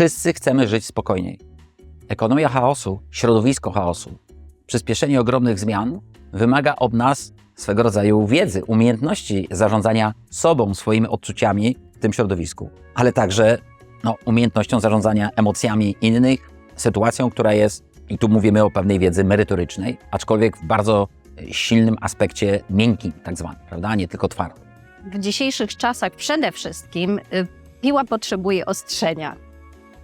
Wszyscy chcemy żyć spokojniej. Ekonomia chaosu, środowisko chaosu, przyspieszenie ogromnych zmian wymaga od nas swego rodzaju wiedzy, umiejętności zarządzania sobą, swoimi odczuciami w tym środowisku, ale także no, umiejętnością zarządzania emocjami innych, sytuacją, która jest, i tu mówimy o pewnej wiedzy merytorycznej, aczkolwiek w bardzo silnym aspekcie miękkim, tak zwanym, prawda, nie tylko twardym. W dzisiejszych czasach przede wszystkim y, piła potrzebuje ostrzenia,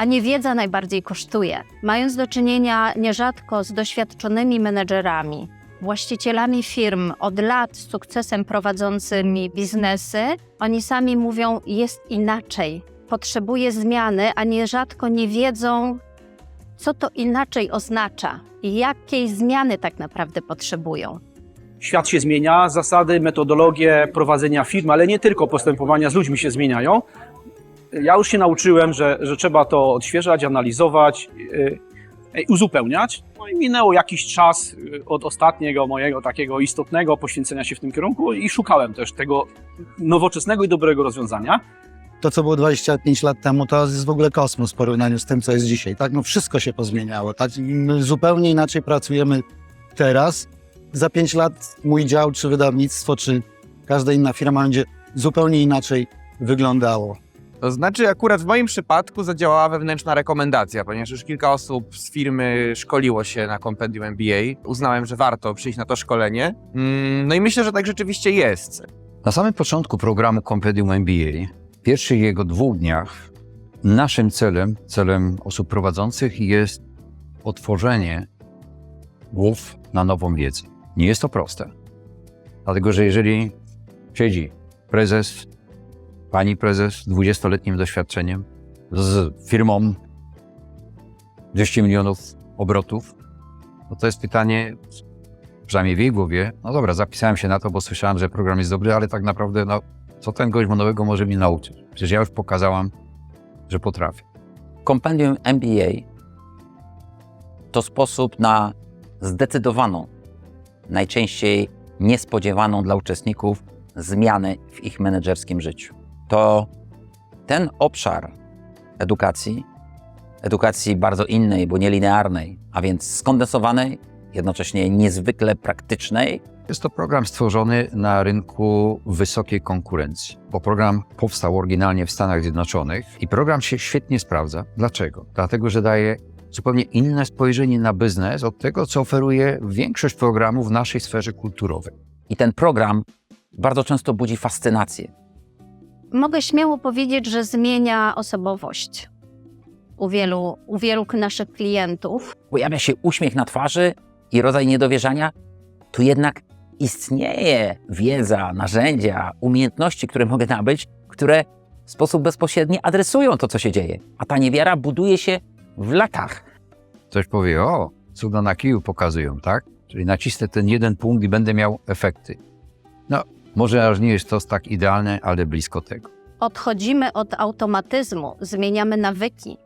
a niewiedza najbardziej kosztuje. Mając do czynienia nierzadko z doświadczonymi menedżerami, właścicielami firm od lat z sukcesem prowadzącymi biznesy, oni sami mówią, jest inaczej. Potrzebuje zmiany, a nierzadko nie wiedzą, co to inaczej oznacza i jakiej zmiany tak naprawdę potrzebują. Świat się zmienia, zasady, metodologie prowadzenia firm, ale nie tylko postępowania z ludźmi się zmieniają. Ja już się nauczyłem, że, że trzeba to odświeżać, analizować, yy, yy, uzupełniać. No i minęło jakiś czas yy, od ostatniego mojego takiego istotnego poświęcenia się w tym kierunku i szukałem też tego nowoczesnego i dobrego rozwiązania. to, co było 25 lat temu, to jest w ogóle kosmos w porównaniu z tym, co jest dzisiaj. Tak? No wszystko się pozmieniało. Tak? My zupełnie inaczej pracujemy teraz. Za 5 lat mój dział, czy wydawnictwo, czy każda inna firma będzie zupełnie inaczej wyglądało. To znaczy, akurat w moim przypadku zadziałała wewnętrzna rekomendacja, ponieważ już kilka osób z firmy szkoliło się na kompendium MBA. Uznałem, że warto przyjść na to szkolenie. Mm, No i myślę, że tak rzeczywiście jest. Na samym początku programu Compendium MBA, w pierwszych jego dwóch dniach, naszym celem, celem osób prowadzących jest otworzenie głów na nową wiedzę. Nie jest to proste. Dlatego, że jeżeli siedzi prezes, pani prezes z 20-letnim doświadczeniem, z firmą 200 milionów obrotów, no to jest pytanie, przynajmniej w jej głowie, no dobra, zapisałem się na to, bo słyszałem, że program jest dobry, ale tak naprawdę, no, co ten gość nowego może mi nauczyć? Przecież ja już pokazałam, że potrafię. Kompendium MBA to sposób na zdecydowaną, najczęściej niespodziewaną dla uczestników zmianę w ich menedżerskim życiu. To ten obszar edukacji, edukacji bardzo innej, bo nielinearnej, a więc skondensowanej, jednocześnie niezwykle praktycznej, Jest to program stworzony na rynku wysokiej konkurencji, bo program powstał oryginalnie w Stanach Zjednoczonych i program się świetnie sprawdza. Dlaczego? Dlatego, że daje zupełnie inne spojrzenie na biznes od tego, co oferuje większość programów w naszej sferze kulturowej. i ten program bardzo często budzi fascynację. Mogę śmiało powiedzieć, że zmienia osobowość u wielu, u wielu naszych klientów. Pojawia się uśmiech na twarzy i rodzaj niedowierzania, tu jednak istnieje wiedza, narzędzia, umiejętności, które mogę nabyć, które w sposób bezpośredni adresują to, co się dzieje. A ta niewiara buduje się w latach. Ktoś powie, o, cuda na kiju pokazują, tak? Czyli nacisnę ten jeden punkt i będę miał efekty. No, może aż nie jest to tak idealne, ale blisko tego. Odchodzimy od automatyzmu, zmieniamy nawyki.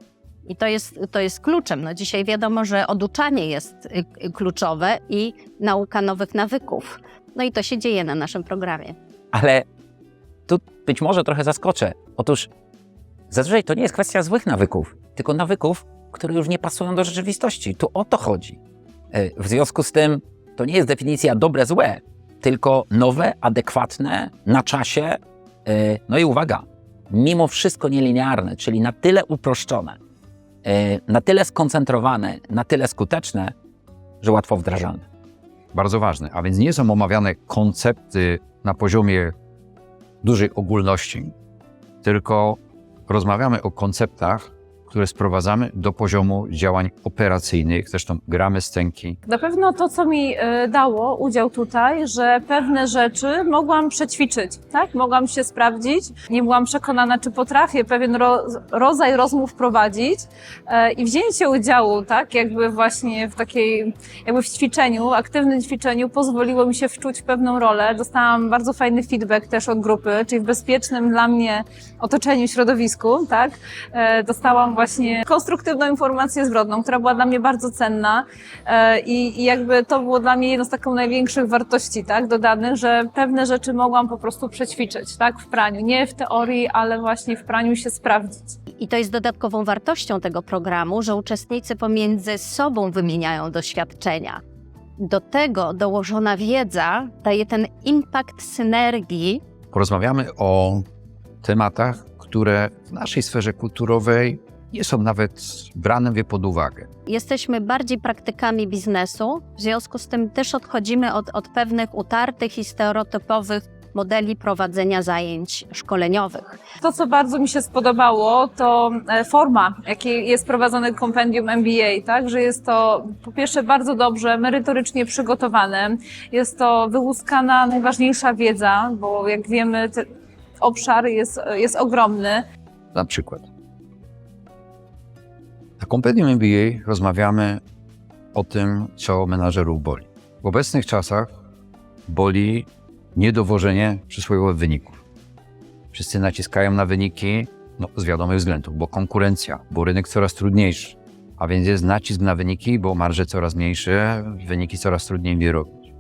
I to jest, to jest kluczem. No dzisiaj wiadomo, że oduczanie jest y, y, kluczowe i nauka nowych nawyków. No i to się dzieje na naszym programie. Ale tu być może trochę zaskoczę. Otóż zazwyczaj to nie jest kwestia złych nawyków, tylko nawyków, które już nie pasują do rzeczywistości. Tu o to chodzi. E, W związku z tym to nie jest definicja dobre, złe, tylko nowe, adekwatne, na czasie. e, No i uwaga, mimo wszystko nielinearne, czyli na tyle uproszczone, e, na tyle skoncentrowane, na tyle skuteczne, że łatwo wdrażalne. Bardzo ważne. A więc nie są omawiane koncepty na poziomie dużej ogólności, tylko rozmawiamy o konceptach, które sprowadzamy do poziomu działań operacyjnych. Zresztą gramy scenki, Na pewno to, co mi e, dało udział tutaj, że pewne rzeczy mogłam przećwiczyć, tak? Mogłam się sprawdzić. Nie byłam przekonana, czy potrafię pewien ro, rodzaj rozmów prowadzić e, i wzięcie udziału, tak? Jakby właśnie w takiej, jakby w ćwiczeniu, aktywnym ćwiczeniu pozwoliło mi się wczuć w pewną rolę. Dostałam bardzo fajny feedback też od grupy, czyli w bezpiecznym dla mnie otoczeniu, środowisku, tak? E, dostałam właśnie właśnie konstruktywną informację zwrotną, która była dla mnie bardzo cenna e, i, i jakby to było dla mnie jedno z takich największych wartości, tak, dodanych, że pewne rzeczy mogłam po prostu przećwiczyć, tak, w praniu. Nie w teorii, ale właśnie w praniu się sprawdzić. I to jest dodatkową wartością tego programu, że uczestnicy pomiędzy sobą wymieniają doświadczenia. Do tego dołożona wiedza daje ten impact synergii, Porozmawiamy o tematach, które w naszej sferze kulturowej nie są nawet brane pod uwagę. Jesteśmy bardziej praktykami biznesu, w związku z tym też odchodzimy od, od pewnych utartych i stereotypowych modeli prowadzenia zajęć szkoleniowych. To, co bardzo mi się spodobało, to e, forma, jakiej jest prowadzone kompendium MBA, tak? Że jest to po pierwsze bardzo dobrze, merytorycznie przygotowane, jest to wyłuskana najważniejsza wiedza, bo jak wiemy, obszar jest, jest ogromny. Na przykład. Na kompendium MBA rozmawiamy o tym, co menadżerów boli. W obecnych czasach boli niedowożenie przysłowiowych wyników. Wszyscy naciskają na wyniki no, z wiadomych względów, bo konkurencja, bo rynek coraz trudniejszy, a więc jest nacisk na wyniki, bo marże coraz mniejsze, wyniki coraz trudniej wyrobić.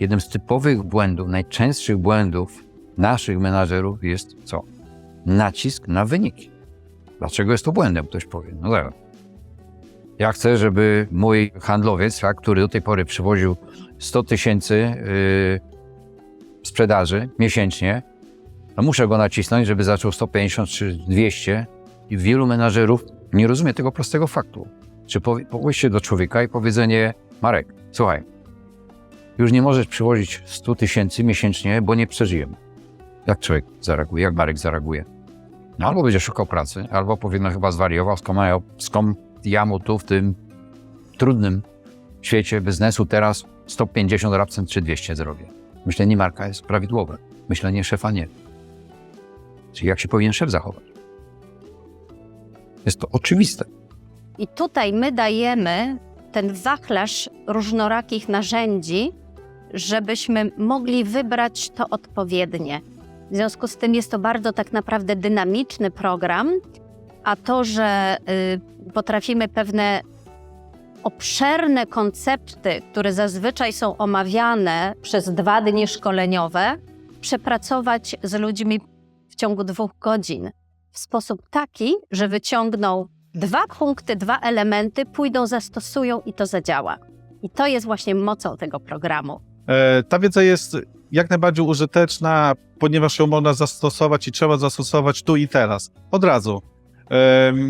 Jednym z typowych błędów, najczęstszych błędów naszych menadżerów jest co? Nacisk na wyniki. Dlaczego jest to błędem, ktoś powie. No dobra. Ja chcę, żeby mój handlowiec, tak, który do tej pory przywoził 100 tysięcy yy, sprzedaży miesięcznie, no muszę go nacisnąć, żeby zaczął 150 czy 200 i wielu menażerów nie rozumie tego prostego faktu. Czy pójście do człowieka i powiedzenie, Marek, słuchaj, już nie możesz przywozić 100 tysięcy miesięcznie, bo nie przeżyjemy. Jak człowiek zareaguje, jak Marek zareaguje? No, albo będzie szukał pracy, albo powie, chyba zwariował, skąd, ja, skąd ja mu tu w tym trudnym świecie biznesu teraz 150 rapcent czy 200 zrobię. Myślenie Marka jest prawidłowe, myślenie szefa nie. Czyli jak się powinien szef zachować? Jest to oczywiste. I tutaj my dajemy ten wachlarz różnorakich narzędzi, żebyśmy mogli wybrać to odpowiednie. W związku z tym jest to bardzo tak naprawdę dynamiczny program, a to, że y, potrafimy pewne obszerne koncepty, które zazwyczaj są omawiane przez dwa dni szkoleniowe, przepracować z ludźmi w ciągu dwóch godzin w sposób taki, że wyciągną dwa punkty, dwa elementy, pójdą, zastosują i to zadziała. I to jest właśnie mocą tego programu. E, Ta wiedza jest jak najbardziej użyteczna, ponieważ ją można zastosować i trzeba zastosować tu i teraz, od razu.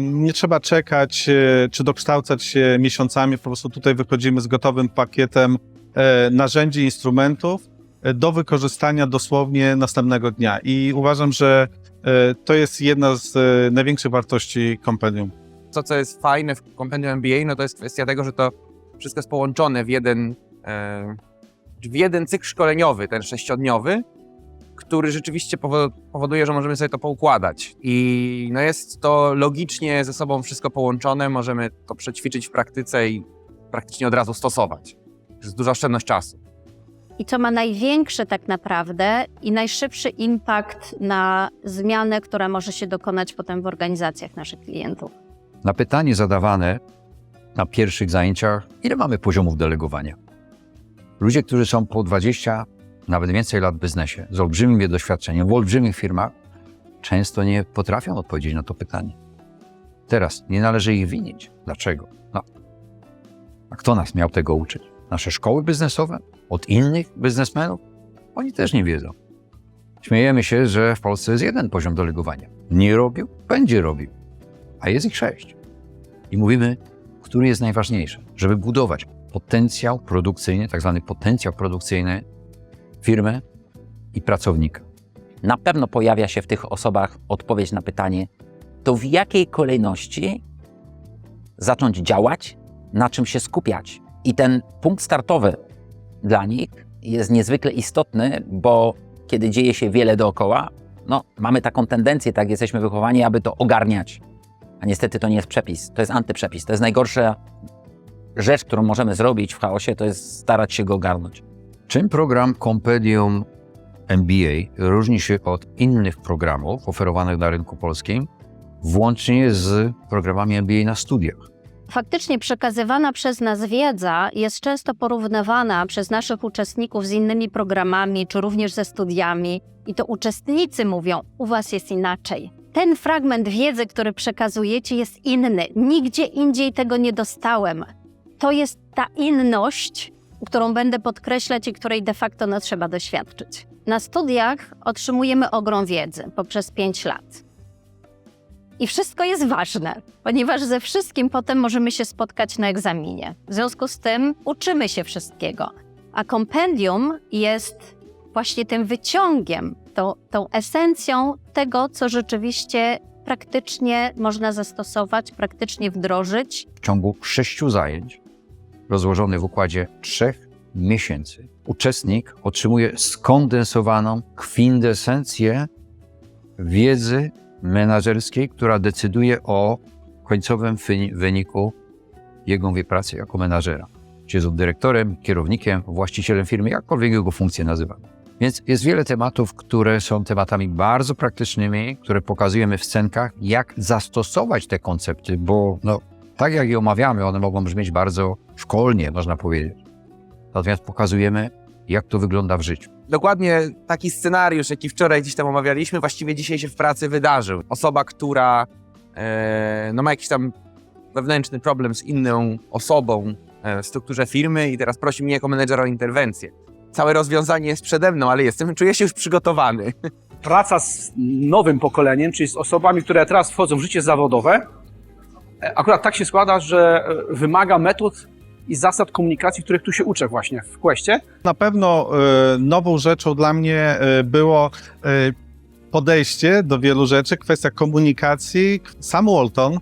Nie trzeba czekać e, czy dokształcać się miesiącami, po prostu tutaj wychodzimy z gotowym pakietem e, narzędzi, instrumentów e, do wykorzystania dosłownie następnego dnia. I uważam, że to jest jedna z największych wartości kompendium. To, co jest fajne w kompendium MBA, no to jest kwestia tego, że to wszystko jest połączone w jeden, w jeden cykl szkoleniowy, ten sześciodniowy, który rzeczywiście powo- powoduje, że możemy sobie to poukładać. I no jest to logicznie ze sobą wszystko połączone, możemy to przećwiczyć w praktyce i praktycznie od razu stosować. Jest duża oszczędność czasu. I co ma największy tak naprawdę i najszybszy impact na zmianę, która może się dokonać potem w organizacjach naszych klientów. Na pytanie zadawane na pierwszych zajęciach, ile mamy poziomów delegowania? Ludzie, którzy są po 20, nawet więcej lat w biznesie, z olbrzymim doświadczeniem, w olbrzymich firmach, często nie potrafią odpowiedzieć na to pytanie. Teraz nie należy ich winić. Dlaczego? No. A kto nas miał tego uczyć? Nasze szkoły biznesowe? Od innych biznesmenów? Oni też nie wiedzą. Śmiejemy się, że w Polsce jest jeden poziom delegowania. Nie robił, będzie robił, a jest ich sześć. I mówimy, który jest najważniejszy, żeby budować potencjał produkcyjny, tak zwany potencjał produkcyjny firmy i pracownika. Na pewno pojawia się w tych osobach odpowiedź na pytanie, to w jakiej kolejności zacząć działać, na czym się skupiać. I ten punkt startowy dla nich jest niezwykle istotny, bo kiedy dzieje się wiele dookoła, no, mamy taką tendencję, tak jesteśmy wychowani, aby to ogarniać. A niestety to nie jest przepis, to jest antyprzepis. To jest najgorsza rzecz, którą możemy zrobić w chaosie, to jest starać się go ogarnąć. Czym program Compendium MBA różni się od innych programów oferowanych na rynku polskim? włącznie z programami MBA na studiach. Faktycznie przekazywana przez nas wiedza jest często porównywana przez naszych uczestników z innymi programami, czy również ze studiami, i to uczestnicy mówią: U Was jest inaczej. Ten fragment wiedzy, który przekazujecie, jest inny. Nigdzie indziej tego nie dostałem. To jest ta inność, którą będę podkreślać i której de facto no, trzeba doświadczyć. Na studiach otrzymujemy ogrom wiedzy poprzez 5 lat. I wszystko jest ważne, ponieważ ze wszystkim potem możemy się spotkać na egzaminie. W związku z tym uczymy się wszystkiego. A kompendium jest właśnie tym wyciągiem, tą, tą esencją tego, co rzeczywiście praktycznie można zastosować, praktycznie wdrożyć. W ciągu sześciu zajęć, rozłożonych w układzie trzech miesięcy, uczestnik otrzymuje skondensowaną kwintesencję wiedzy menedżerskiej, która decyduje o końcowym wyni- wyniku jego pracy jako menadżera. Czy jest on dyrektorem, kierownikiem, właścicielem firmy, jakkolwiek jego funkcję nazywamy. Więc jest wiele tematów, które są tematami bardzo praktycznymi, które pokazujemy w scenkach, jak zastosować te koncepty, bo no, tak jak je omawiamy, one mogą brzmieć bardzo szkolnie, można powiedzieć. Natomiast pokazujemy, jak to wygląda w życiu. Dokładnie taki scenariusz, jaki wczoraj gdzieś tam omawialiśmy, właściwie dzisiaj się w pracy wydarzył. Osoba, która e, no, ma jakiś tam wewnętrzny problem z inną osobą e, w strukturze firmy i teraz prosi mnie jako menedżera o interwencję. Całe rozwiązanie jest przede mną, ale jestem, czuję się już przygotowany. praca z nowym pokoleniem, czyli z osobami, które teraz wchodzą w życie zawodowe, e, akurat tak się składa, że e, wymaga metod i zasad komunikacji, których tu się uczę właśnie w Questie. Na pewno e, nową rzeczą dla mnie e, było e, podejście do wielu rzeczy, kwestia komunikacji. Sam Walton,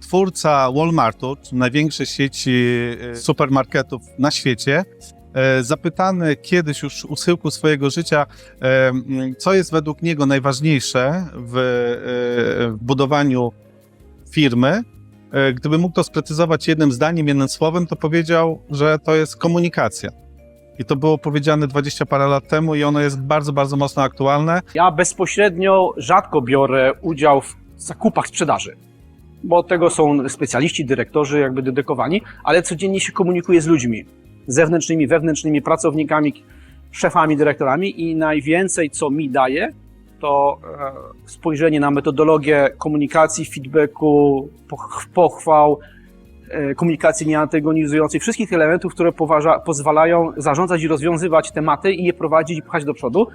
twórca Walmartu, największej sieci e, supermarketów na świecie, e, zapytany kiedyś już u schyłku swojego życia, m, co jest według niego najważniejsze w, budowaniu firmy, gdyby mógł to sprecyzować jednym zdaniem, jednym słowem, to powiedział, że to jest komunikacja. I to było powiedziane 20 parę lat temu i ono jest bardzo, bardzo mocno aktualne. Ja bezpośrednio rzadko biorę udział w zakupach sprzedaży, bo tego są specjaliści, dyrektorzy jakby dedykowani, ale codziennie się komunikuję z ludźmi zewnętrznymi, wewnętrznymi, pracownikami, szefami, dyrektorami i najwięcej, co mi daje, to e, spojrzenie na metodologię komunikacji, feedbacku, poch- pochwał, e, komunikacji nieantagonizującej, wszystkich elementów, które poważa, pozwalają zarządzać i rozwiązywać tematy i je prowadzić i pchać do przodu,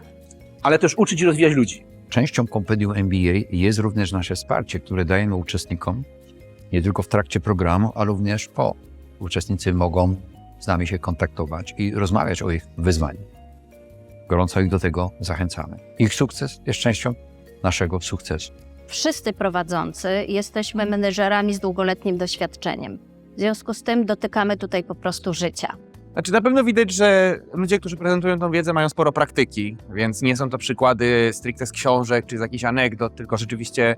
ale też uczyć i rozwijać ludzi. Częścią kompendium MBA jest również nasze wsparcie, które dajemy uczestnikom nie tylko w trakcie programu, ale również po. Uczestnicy mogą z nami się kontaktować i rozmawiać o ich wyzwaniu. Gorąco ich do tego zachęcamy. Ich sukces jest częścią naszego sukcesu. Wszyscy prowadzący jesteśmy menedżerami z długoletnim doświadczeniem. W związku z tym dotykamy tutaj po prostu życia. Znaczy na pewno widać, że ludzie, którzy prezentują tą wiedzę mają sporo praktyki, więc nie są to przykłady stricte z książek czy z jakichś anegdot, tylko rzeczywiście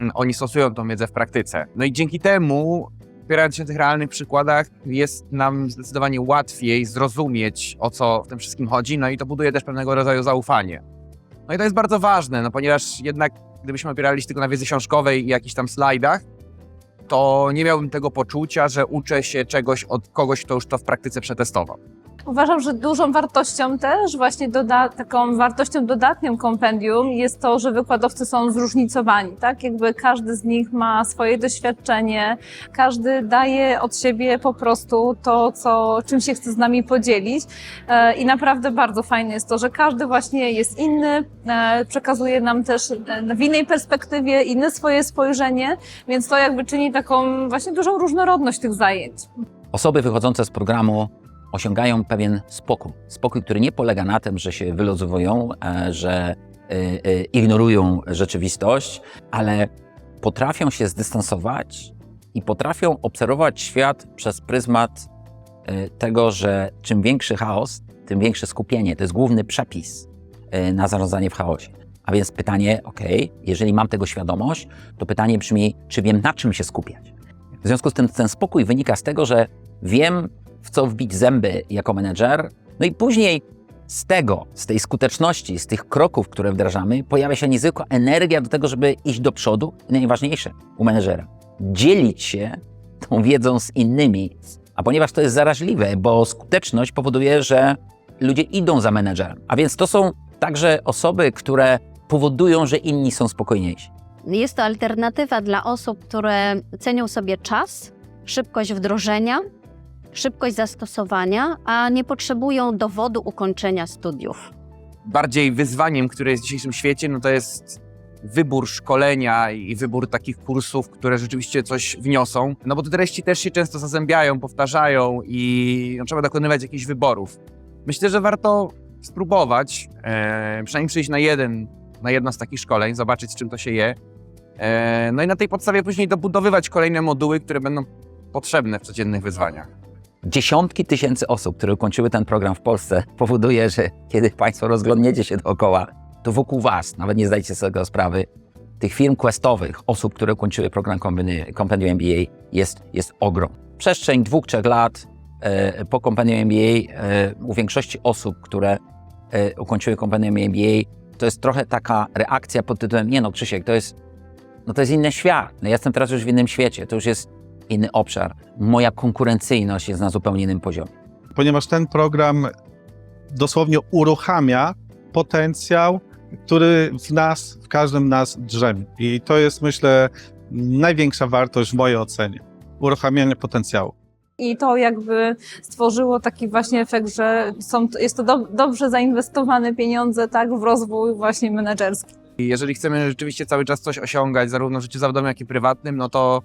mm, oni stosują tą wiedzę w praktyce. No i dzięki temu, opierając się na tych realnych przykładach, jest nam zdecydowanie łatwiej zrozumieć, o co w tym wszystkim chodzi, no i to buduje też pewnego rodzaju zaufanie. No i to jest bardzo ważne, no ponieważ jednak gdybyśmy opierali się tylko na wiedzy książkowej i jakichś tam slajdach, to nie miałbym tego poczucia, że uczę się czegoś od kogoś, kto już to w praktyce przetestował. Uważam, że dużą wartością też, właśnie doda- taką wartością dodatnią kompendium jest to, że wykładowcy są zróżnicowani, tak? Jakby każdy z nich ma swoje doświadczenie, każdy daje od siebie po prostu to, co, czym się chce z nami podzielić. E, I naprawdę bardzo fajne jest to, że każdy właśnie jest inny, e, przekazuje nam też e, w innej perspektywie inne swoje spojrzenie, więc to jakby czyni taką właśnie dużą różnorodność tych zajęć. Osoby wychodzące z programu osiągają pewien spokój. Spokój, który nie polega na tym, że się wyluzowują, e, że e, e, ignorują rzeczywistość, ale potrafią się zdystansować i potrafią obserwować świat przez pryzmat tego, że czym większy chaos, tym większe skupienie. To jest główny przepis na zarządzanie w chaosie. A więc pytanie, ok, jeżeli mam tego świadomość, to pytanie brzmi, czy wiem na czym się skupiać. W związku z tym ten spokój wynika z tego, że wiem, w co wbić zęby jako menedżer, no i później z tego, z tej skuteczności, z tych kroków, które wdrażamy, pojawia się niezwykła energia do tego, żeby iść do przodu. I najważniejsze u menedżera, dzielić się tą wiedzą z innymi. A ponieważ to jest zaraźliwe, bo skuteczność powoduje, że ludzie idą za menedżerem. A więc to są także osoby, które powodują, że inni są spokojniejsi. Jest to alternatywa dla osób, które cenią sobie czas, szybkość wdrożenia, szybkość zastosowania, a nie potrzebują dowodu ukończenia studiów. bardziej wyzwaniem, które jest w dzisiejszym świecie, no to jest wybór szkolenia i wybór takich kursów, które rzeczywiście coś wniosą. No bo te treści też się często zazębiają, powtarzają i no, trzeba dokonywać jakichś wyborów. Myślę, że warto spróbować, e, przynajmniej przyjść na jeden, na jedno z takich szkoleń, zobaczyć z czym to się je. E, no i na tej podstawie później dobudowywać kolejne moduły, które będą potrzebne w codziennych wyzwaniach. Dziesiątki tysięcy osób, które ukończyły ten program w Polsce, powoduje, że kiedy Państwo rozglądniecie się dookoła, to wokół Was, nawet nie zdajecie sobie tego sprawy, tych firm questowych, osób, które ukończyły program Compendium MBA jest, jest ogrom. Przestrzeń dwóch, trzech lat e, po Compendium MBA e, u większości osób, które e, ukończyły Compendium MBA, to jest trochę taka reakcja pod tytułem, nie no Krzysiek, to jest, no to jest inny świat. No, ja jestem teraz już w innym świecie, to już jest inny obszar. Moja konkurencyjność jest na zupełnie innym poziomie. ponieważ ten program dosłownie uruchamia potencjał, który w nas, w każdym nas drzemie. I to jest, myślę, największa wartość w mojej ocenie. Uruchamianie potencjału. I to jakby stworzyło taki właśnie efekt, że są, jest to do, dobrze zainwestowane pieniądze tak, w rozwój właśnie menedżerski. I jeżeli chcemy rzeczywiście cały czas coś osiągać, zarówno w życiu zawodowym, jak i prywatnym, no to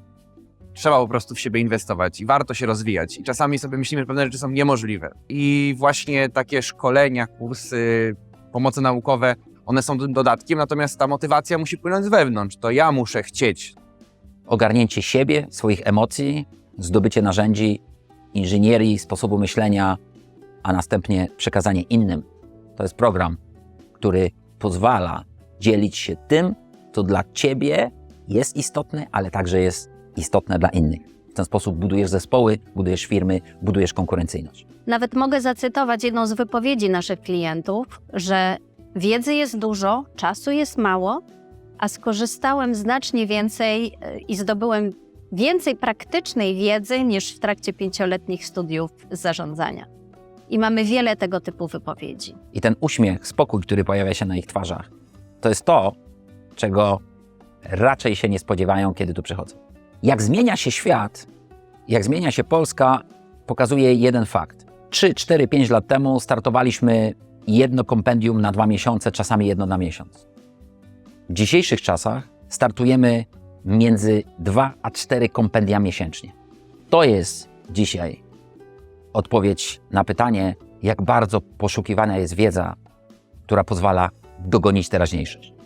trzeba po prostu w siebie inwestować i warto się rozwijać. I czasami sobie myślimy, że pewne rzeczy są niemożliwe. I właśnie takie szkolenia, kursy, pomoce naukowe, one są tym dodatkiem, natomiast ta motywacja musi płynąć z wewnątrz. To ja muszę chcieć. Ogarnięcie siebie, swoich emocji, zdobycie narzędzi, inżynierii, sposobu myślenia, a następnie przekazanie innym. To jest program, który pozwala dzielić się tym, co dla Ciebie jest istotne, ale także jest istotne dla innych. W ten sposób budujesz zespoły, budujesz firmy, budujesz konkurencyjność. Nawet mogę zacytować jedną z wypowiedzi naszych klientów, że wiedzy jest dużo, czasu jest mało, a skorzystałem znacznie więcej e, i zdobyłem więcej praktycznej wiedzy niż w trakcie pięcioletnich studiów zarządzania. I mamy wiele tego typu wypowiedzi. I ten uśmiech, spokój, który pojawia się na ich twarzach, to jest to, czego raczej się nie spodziewają, kiedy tu przychodzą. Jak zmienia się świat, jak zmienia się Polska, pokazuje jeden fakt. 3, 4, 5 lat temu startowaliśmy jedno kompendium na dwa miesiące, czasami jedno na miesiąc. W dzisiejszych czasach startujemy między 2 a 4 kompendia miesięcznie. To jest dzisiaj odpowiedź na pytanie, jak bardzo poszukiwana jest wiedza, która pozwala dogonić teraźniejszość.